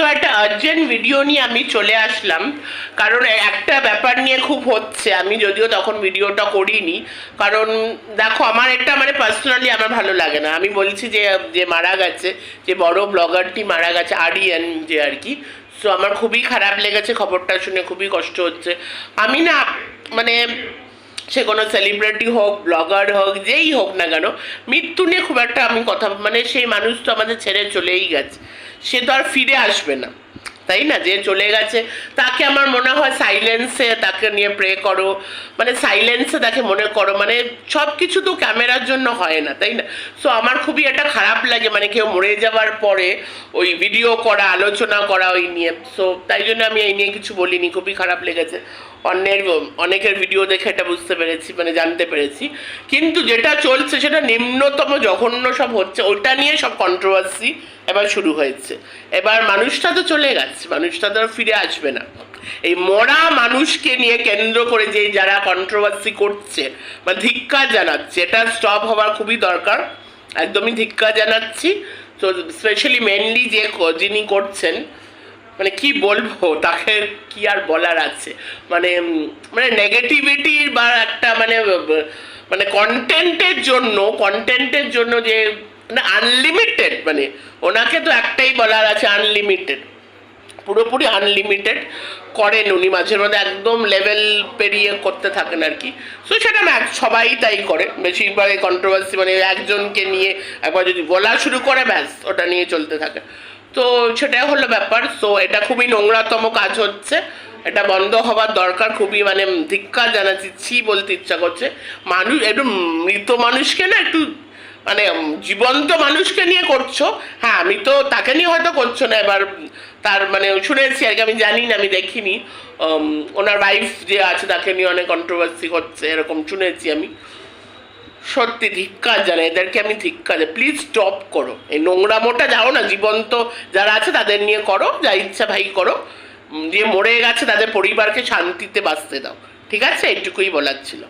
So একটা urgent video নিয়ে আমি চলে আসলাম। কারণ একটা ব্যাপার নিয়ে খুব হচ্ছে। আমি যদিও তখন ভিডিওটা করিনি। কারণ দেখো, আমার একটা মানে পার্সোনালি আমার ভালো লাগে না। আমি বলছি যে যে মারা গেছে, যে বড় ব্লগারটি মারা গেছে, আরিয়ান যে আর কি। সো আমার খুবই খারাপ লেগেছে, খবরটা শুনে খুবই কষ্ট হচ্ছে। আমি না মানে সে কোনো সেলিব্রিটি হোক ব্লগার হোক, যেই হোক না কেন, মৃত্যু নিয়ে খুব একটা আমি কথা মানে সেই মানুষ তো আমাদের ছেড়ে চলেই গেছে। সে তো আর ফিরে আসবে না। তাই না? যে চলে গেছে, তাকে আমার মনে হয় সাইলেন্সে তাকে নিয়ে প্রে করো। মানে সাইলেন্সে তাকে মনে করো। মানে সব কিছু তো ক্যামেরার জন্য হয় না, তাই না? সো আমার খুবই এটা খারাপ লাগে। মানে কেউ মরে যাওয়ার পরে ওই ভিডিও করা, আলোচনা করা, ওই নিয়ে। সো তাই জন্য আমি এই নিয়ে কিছু বলিনি। খুবই খারাপ লেগেছে। অন্যের, অনেকের ভিডিও দেখে এটা বুঝতে পেরেছি মানে জানতে পেরেছি। কিন্তু যেটা চলছে, সেটা নিম্নতম জঘন্য সব হচ্ছে। ওটা নিয়ে সব কন্ট্রোভার্সি এবার শুরু হয়েছে। এবার মানুষটা তো চলে গেছে। মানুষটা তো আর ফিরে আসবে না। এই মরা মানুষকে নিয়ে কেন্দ্র করে যে যারা কন্ট্রোভার্সি করছে বা ধিক্কার জানাচ্ছে, এটা স্টপ হওয়ার খুবই দরকার। একদমই ধিক্কার জানাচ্ছি। তো স্পেশালি মেনলি যে যিনি করছেন মানে কি বলব, তাকে কি আর বলার আছে? মানে মানে নেগেটিভিটির বা একটা মানে মানে কন্টেন্টের জন্য কন্টেন্টের জন্য যে মানে আনলিমিটেড মানে ওনাকে তো একটাই বলার আছে আনলিমিটেড পুরোপুরি আনলিমিটেড করেন উনি মাঝে মধ্যে একদম লেভেল পেরিয়ে করতে থাকেন আর কি। সো সেটা না, সবাই তাই করে। বেশিরভাগ কন্ট্রোভার্সি মানে একজনকে নিয়ে একবার যদি বলা শুরু করে, ব্যাস, ওটা নিয়ে চলতে থাকে। তো, সেটাই হলো ব্যাপার। সো এটা খুবই নোংরাতম কাজ হচ্ছে। এটা বন্ধ হওয়ার দরকার। খুবই মানে ধিক্কার জানাচ্ছি, ছি বলতে ইচ্ছা করছে। মানুষ, একটু মৃত মানুষকে না একটু মানে জীবন্ত মানুষকে নিয়ে করছ? হ্যাঁ আমি তো তাকে নিয়ে হয়তো করছ না, এবার তার মানে শুনেছি আর কি, আমি জানি না, আমি দেখিনি। ওনার ওয়াইফ যে আছে, তাকে নিয়ে অনেক কন্ট্রোভার্সি হচ্ছে, এরকম শুনেছি আমি। সত্যি ধিক্কার জানে এদেরকে আমি ধিক্কা ধিক্কার প্লিজ স্টপ করো। এই নোংরা মোটা যাও না, জীবন্ত যারা আছে, তাদের নিয়ে করো, যা ইচ্ছা ভাই করো। যে মরে গেছে, তাদের পরিবারকে শান্তিতে বাঁচতে দাও। ঠিক আছে? এটুকুই বলার ছিল।